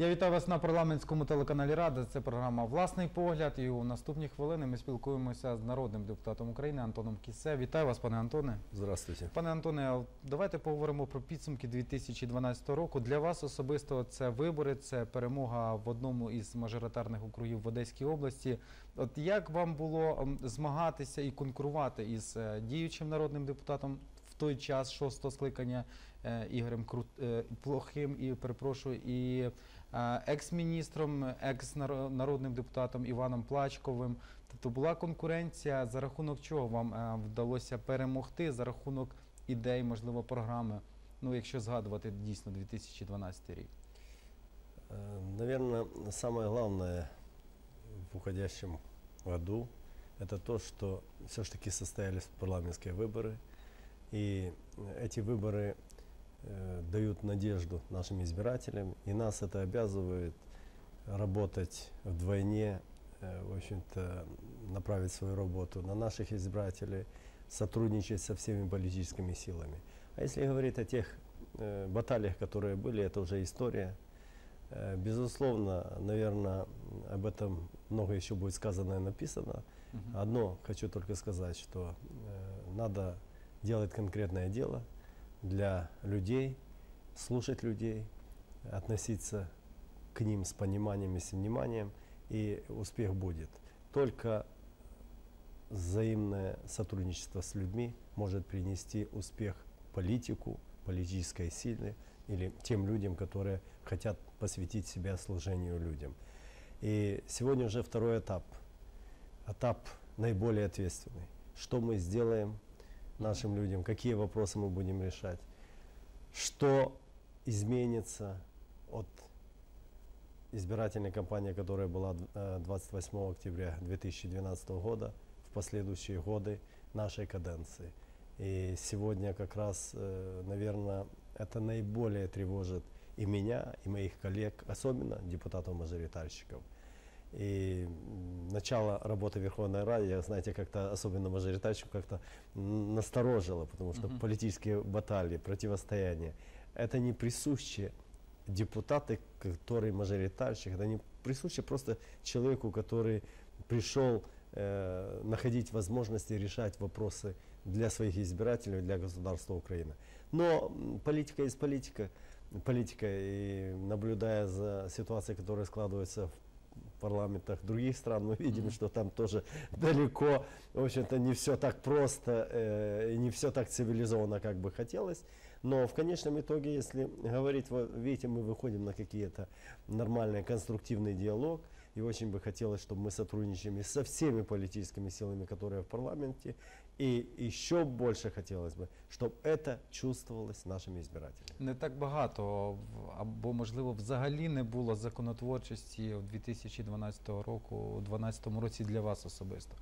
Я вітаю вас на парламентському телеканалі Рада. Це програма Власний погляд. І у наступні хвилини ми спілкуємося з народним депутатом України Антоном Кісе. Вітаю вас, пане Антоне. Здравствуйте. Пане Антоне, давайте поговоримо про підсумки 2012 року. Для вас особисто це вибори, це перемога в одному із мажоритарних округів в Одеській області. От як вам було змагатися і конкурувати із е, діючим народним депутатом в той час шостого скликання е, Ігорем Крут... е, Плохим і перепрошую, і екс-міністром, екс-народним депутатом Іваном Плачковим? Тобто була конкуренція, за рахунок чого вам е, вдалося перемогти, за рахунок ідей, можливо, програми. Ну, якщо згадувати дійсно 2012 рік. Наверное, самое главное в уходящем году это то, что все-таки состоялись парламентские выборы. И эти выборы э, дают надежду нашим избирателям, и нас это обязывает работать вдвойне, э, в общем-то, направить свою работу на наших избирателей, сотрудничать со всеми политическими силами. А если говорить о тех э, баталиях, которые были, это уже история. Э, безусловно, наверное, об этом много еще будет сказано и написано. Мгм. Одно хочу только сказать, что э, надо делать конкретное дело для людей, слушать людей, относиться к ним с пониманием и с вниманием, и успех будет. Только взаимное сотрудничество с людьми может принести успех политику, политической силе или тем людям, которые хотят посвятить себя служению людям. И сегодня уже второй этап, этап наиболее ответственный. Что мы сделаем нашим людям, какие вопросы мы будем решать, что изменится от избирательной кампании, которая была э, 28 октября 2012 года в последующие годы нашей каденции. И сегодня как раз, наверное, это наиболее тревожит и меня, и моих коллег, особенно депутатов-мажоритарщиков. И начало работы Верховной Рады, я, знаете, как-то особенно мажоритарщиков как-то насторожило, потому что Мгм. политические баталии, противостояния, это не присуще депутаты, который мажоритарщик, это не присуще просто человеку, который пришел э, находить возможности решать вопросы для своих избирателей, для государства Украины. Но политика есть политика, политика, и наблюдая за ситуацией, которая складывается в парламентах других стран, мы видим, что там тоже далеко, в общем-то, не все так просто, э, не все так цивилизованно, как бы хотелось. Но в конечном итоге, если говорить, вот видите, мы выходим на какие-то нормальный конструктивный диалог, и очень бы хотелось, чтобы мы сотрудничали со всеми политическими силами, которые в парламенте, и еще больше хотелось бы, чтобы это чувствовалось нашими избирателями. Не так багато, в- або можливо взагалі не було законотворчості у 2012 року, у 2012 році для вас особисто.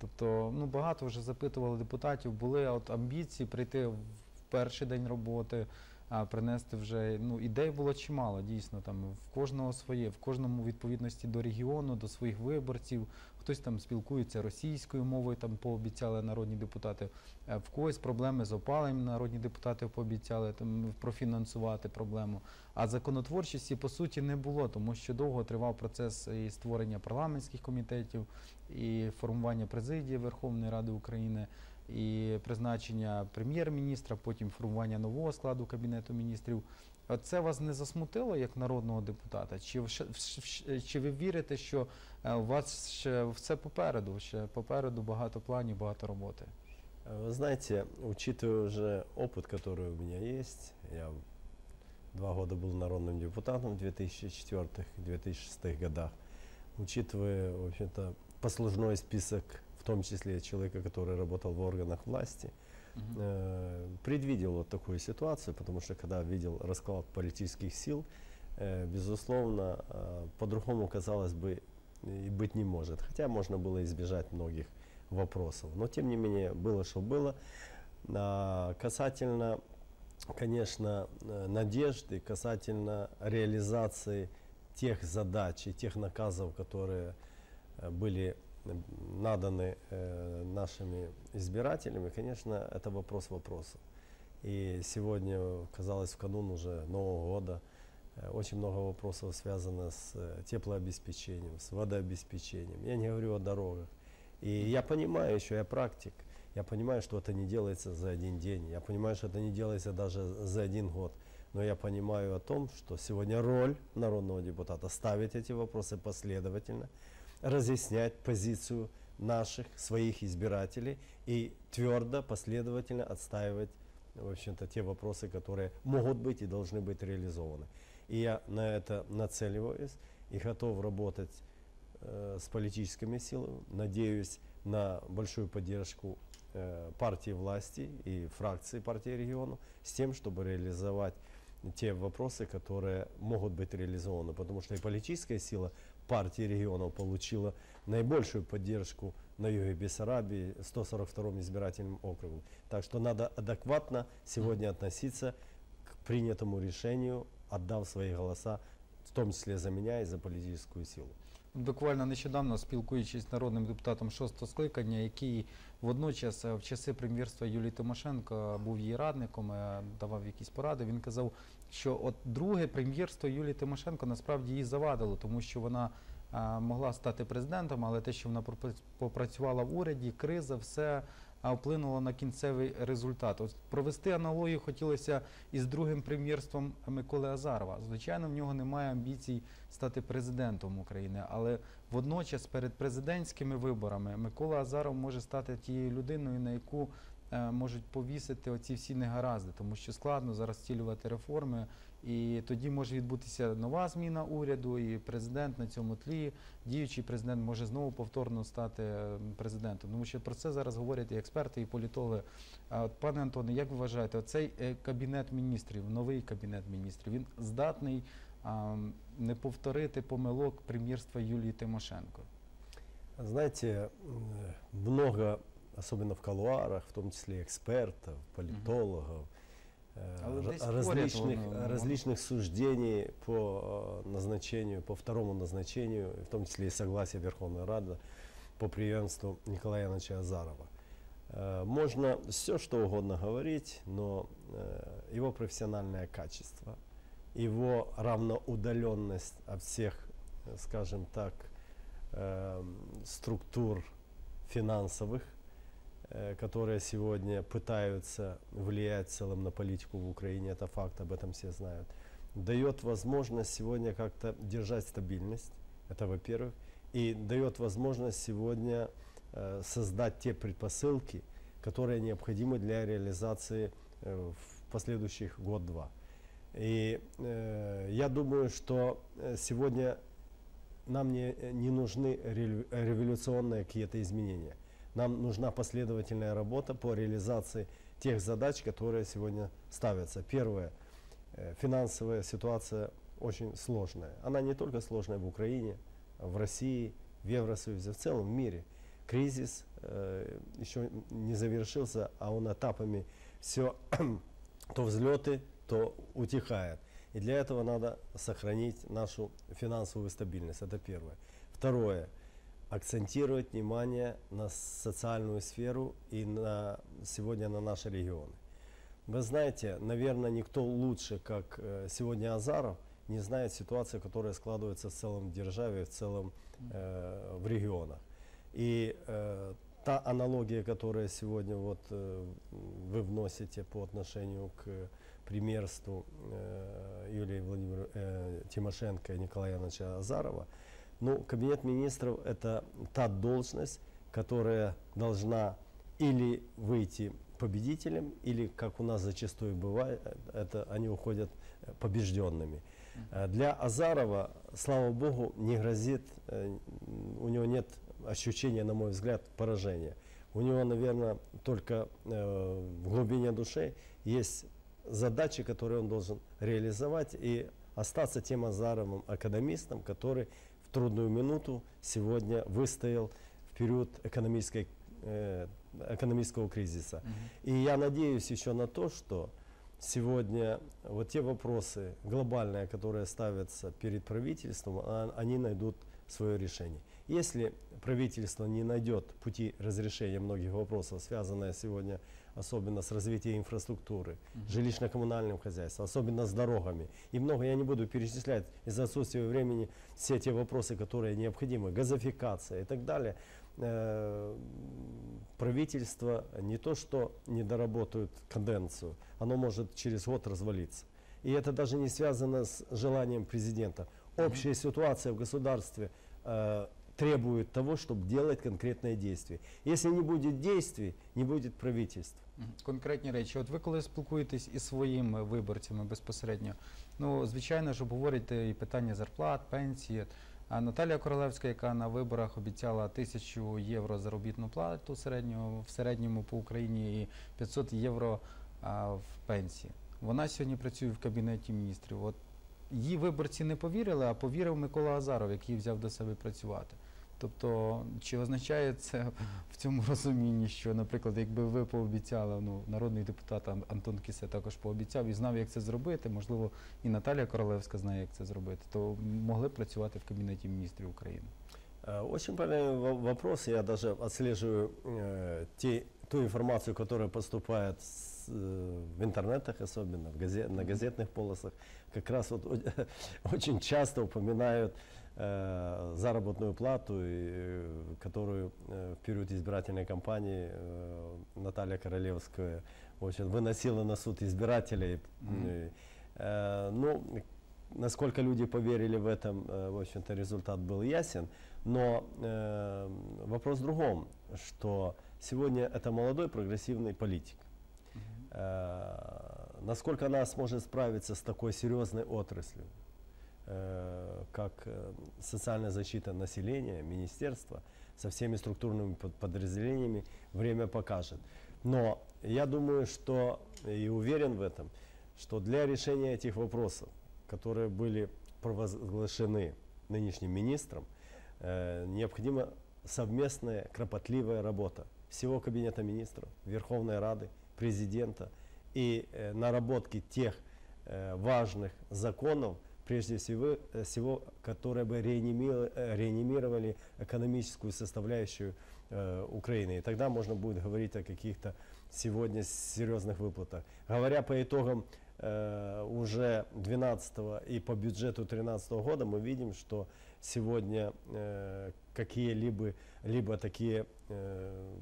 Тобто, ну багато вже запитували депутатів, були от амбіції прийти в перший день роботи, а принести вже ну ідей було чимало. Дійсно, там в кожного своє, в кожному відповідності до регіону, до своїх виборців. Хтось там спілкується російською мовою, там пообіцяли народні депутати. Е, В когось проблеми з опаленням народні депутати пообіцяли там профінансувати проблему. А законотворчості по суті не було, тому що довго тривав процес і створення парламентських комітетів, і формування президії Верховної Ради України, і призначення прем'єр-міністра, потім формування нового складу кабінету міністрів. От Це вас не засмутило як народного депутата? Чи, ви ще- вш- чи ви вірите, що е, у вас ще все попереду? Ще попереду багато планів, багато роботи? Э, Вы знаете, учитывая уже опыт, который у меня есть, я два года был народным депутатом в 2004-2006 годах, учитывая, в общем-то, послужной список, в том числе человека, который работал в органах власти, Мгм. э, предвидел вот такую ситуацию, потому что когда видел расклад политических сил, э, безусловно, э, по-другому, казалось бы, и быть не может. Хотя можно было избежать многих вопросов. Но, тем не менее, было, что было. А, касательно, конечно, э, надежды, касательно реализации тех задач и тех наказов, которые э, были наданы э, нашими избирателями, конечно, это вопрос вопросов. И сегодня, казалось, в канун уже Нового года Э, Очень много вопросов связано с э, теплообеспечением, с водообеспечением. Я не говорю о дорогах. И я понимаю еще, я практик, я понимаю, что это не делается за один день, я понимаю, что это не делается даже за один год. Но я понимаю о том, что сегодня роль народного депутата ставить эти вопросы последовательно, разъяснять позицию наших, своих избирателей и твердо, последовательно отстаивать, в общем-то, те вопросы, которые могут быть и должны быть реализованы. И я на это нацеливаюсь и готов работать э, с политическими силами. Надеюсь на большую поддержку э, партии власти и фракции партии региону с тем, чтобы реализовать те вопросы, которые могут быть реализованы. Потому что и политическая сила партии регионов получила наибольшую поддержку на юге Бессарабии, 142-м избирательным округом. Так что надо адекватно сегодня относиться к принятому решению, отдав свои голоса, в том числе за меня и за политическую силу. Буквально нещодавно спілкуючись з народним депутатом шостого скликання, який водночас е, в часи прем'єрства Юлії Тимошенко був її радником, е, давав якісь поради. Він казав, що от друге прем'єрство Юлії Тимошенко насправді її завадило, тому що вона е, могла стати президентом, але те, що вона попрацювала в уряді, криза, все а, вплинуло на кінцевий результат. От провести аналогію хотілося із другим прем'єрством Миколи Азарова. Звичайно, в нього немає амбіцій стати президентом України, але водночас перед президентськими виборами Микола Азаров може стати тією людиною, на яку можуть повісити оці всі негаразди, тому що складно зараз втілювати реформи, і тоді може відбутися нова зміна уряду, і президент на цьому тлі, діючий президент може знову повторно стати е, президентом. Тому що про це зараз говорять і експерти, і політологи. Пане Антоне, як ви вважаєте, оцей е, кабінет міністрів, новий кабінет міністрів, він здатний не повторити помилок прем'єрства Юлії Тимошенко? Знаете, много, особенно в колуарах, в том числе экспертов, политологов, э, поряд различных, различных суждений по э, назначению, по второму назначению, в том числе и согласие Верховной Рады по преемству Николая Яновича Азарова. Э, Можно все, что угодно говорить, но его профессиональное качество, его равноудаленность от всех, скажем так, э, структур финансовых, которые сегодня пытаются влиять в целом на политику в Украине, это факт, об этом все знают, дает возможность сегодня как-то держать стабильность, это во-первых, и дает возможность сегодня э, создать те предпосылки, которые необходимы для реализации э, в последующих год-два. И э, я думаю, что э, сегодня нам не, не нужны револю- революционные какие-то изменения. Нам нужна последовательная работа по реализации тех задач, которые сегодня ставятся. Первое. э, Финансовая ситуация очень сложная. Она не только сложная в Украине, в России, в Евросоюзе, в целом в мире. Кризис э, еще не завершился, а он этапами все то взлеты, то утихает. И для этого надо сохранить нашу финансовую стабильность. Это первое. Второе. Акцентировать внимание на социальную сферу и на, сегодня на наши регионы. Вы знаете, наверное, никто лучше, как э, сегодня Азаров, не знает ситуацию, которая складывается в целом державе, в целом э, в регионах. И э, та аналогия, которая сегодня вот э, вы вносите по отношению к премьерству э, Юлии Владимировны э, Тимошенко и Николая Яновича Азарова, ну, кабинет министров – это та должность, которая должна или выйти победителем, или, как у нас зачастую бывает, это они уходят побежденными. Э, Для Азарова, слава богу, не грозит, э, у него нет ощущения, на мой взгляд, поражения. У него, наверное, только э, в глубине души есть задачи, которые он должен реализовать и остаться тем Азаровым экономистом, который трудную минуту сегодня выстоял в период экономической, э, экономического кризиса. И я надеюсь еще на то, что сегодня вот те вопросы глобальные, которые ставятся перед правительством, а- они найдут свое решение. Если правительство не найдет пути разрешения многих вопросов, связанных сегодня особенно с развитием инфраструктуры, жилищно-коммунальным хозяйством, особенно с дорогами. И много я не буду перечислять из-за отсутствия времени все те вопросы, которые необходимы, газификация и так далее. Э, Правительство не то, что не доработают конденцию, оно может через год развалиться. И это даже не связано с желанием президента. Общая ситуация в государстве э, требует того, чтобы делать конкретные действия. Если не будет действий, не будет правительства. Мгм. Конкретні речі. От ви коли спілкуєтесь із своїми виборцями безпосередньо, ну звичайно ж обговорюєте і питання зарплат, пенсії. А Наталія Королевська, яка на виборах обіцяла тисячу євро заробітну плату в середньому по Україні і 500 євро в пенсії. Вона сьогодні працює в кабінеті міністрів. От її виборці не повірили, а повірив Микола Азаров, який взяв до себе працювати. Тобто, чи означає це в цьому розумінні, що, наприклад, якби ви пообіцяли, ну, народний депутат Ан- Антон Кісе також пообіцяв і знав, як це зробити, можливо, і Наталія Королевська знає, як це зробити, то могли б працювати в Кабінеті міністрів України. Э, Очень правильный во- вопрос. Я даже отслеживаю э, те, ту информацию, которая поступает с, э, в интернетах, особенно в газе- на газетных полосах. Как раз вот о- очень часто упоминают э, заработную плату, э, которую э, в период избирательной кампании э, Наталья Королевская в общем, выносила на суд избирателей. Э, э, ну, насколько люди поверили в этом, э, в общем-то, результат был ясен. Но э, вопрос в другом, что сегодня это молодой прогрессивный политик. Э, насколько она сможет справиться с такой серьезной отраслью, э, как э, социальная защита населения, министерства, со всеми структурными под- подразделениями, время покажет. Но я думаю, что и уверен в этом, что для решения этих вопросов, которые были провозглашены нынешним министром, э, необходима совместная кропотливая работа всего Кабинета министров, Верховной Рады, президента и э, наработки тех э, важных законов, прежде всего, э, всего которые бы реанимировали, реанимировали экономическую составляющую э, Украины. И тогда можно будет говорить о каких-то сегодня серьезных выплатах. Говоря по итогам э, уже 12 и по бюджету 2013 года, мы видим, что сегодня э, какие-либо либо такие э,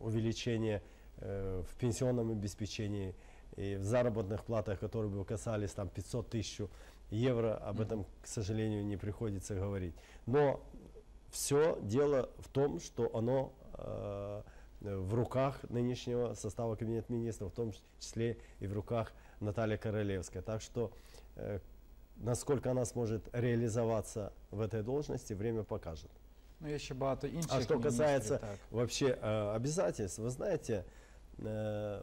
увеличения э, в пенсионном обеспечении и в заработных платах, которые бы касались там 500 тысяч евро, об Мгм. этом, к сожалению, не приходится говорить. Но все дело в том, что оно э, в руках нынешнего состава Кабинета министров, в том числе и в руках Натальи Королевской. Так что э, насколько она сможет реализоваться в этой должности, время покажет. Ну, є ще багато інших. А что міністрів, касается так. вообще э, обязательств, вы знаете, э,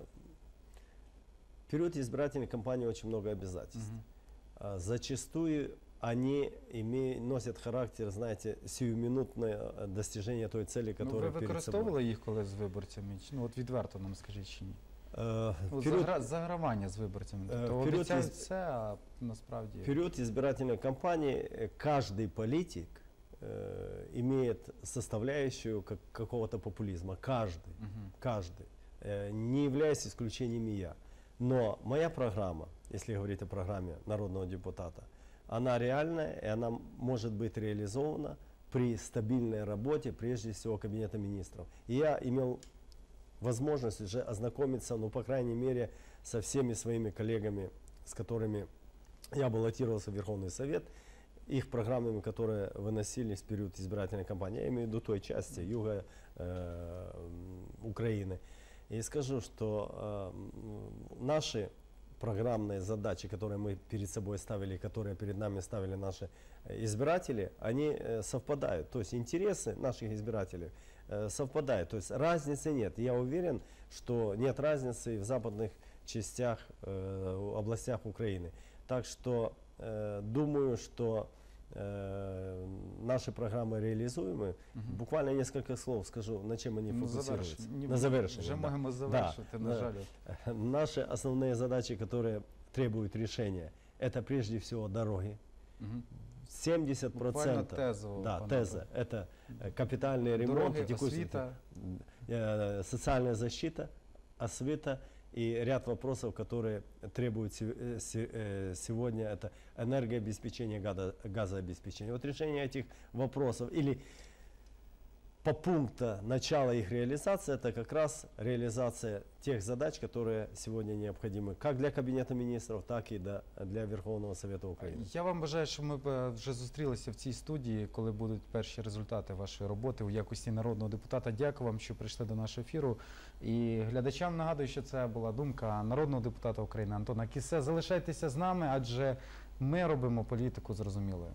в период избирательной кампании очень много обязательств. Мгм. А Зачастую они имеют, носят характер, знаете, сиюминутное э, достижение той цели, Ну, ви которая перед собой. використовували їх коли з виборцями? Чи- Ну, от відверто нам скажіть чи ні? Э, Ну, в период- загра- загравання з виборцями. Е, Тобто вперед обіцяють із- все, а насправді. В период избирательной кампании э, каждый политик э, имеет составляющую как, какого-то популизма. Каждый. Мгм. каждый, э, не являюсь исключением и я. Но моя программа, если говорить о программе народного депутата, она реальная и она может быть реализована при стабильной работе, прежде всего, Кабинета министров. И я имел возможность уже ознакомиться, ну, по крайней мере, со всеми своими коллегами, с которыми я баллотировался в Верховный Совет, их программами, которые выносились в период избирательной кампании, я имею в виду той части юга э, Украины. И скажу, что э, наши программные задачи, которые мы перед собой ставили, которые перед нами ставили наши э, избиратели, они э, совпадают. То есть интересы наших избирателей э, совпадают. То есть разницы нет. Я уверен, что нет разницы в западных частях, областях Украины. Так что думаю, что э, наши программы реализуемы. Мгм. Буквально несколько слов скажу, на чем они Ну, ні, На завершение. Вже да. можемо завершити, на да. жаль. от. Наши основные задачи, которые требуют решения, это прежде всего дороги. Мгм. 70%. Буквально тезово, Да, теза. Это капитальные ремонты, Дороги, текущие- освіта. социальная защита, освета и ряд вопросов, которые требуют э, э, сегодня, это энергообеспечение, газообеспечение. Вот решение этих вопросов или по пункта начала их реализации, это как раз реализация тех задач, которые сегодня необходимы как для Кабинета министров, так и да- для Верховного Совета Украины. Я вам бажаю, щоб ми б вже зустрілися в цій студії, коли будуть перші результати вашої роботи у якості народного депутата. Дякую вам, що прийшли до нашого ефіру. І глядачам нагадую, що це була думка народного депутата України Антона Кісе. Залишайтеся з нами, адже ми робимо політику зрозумілою.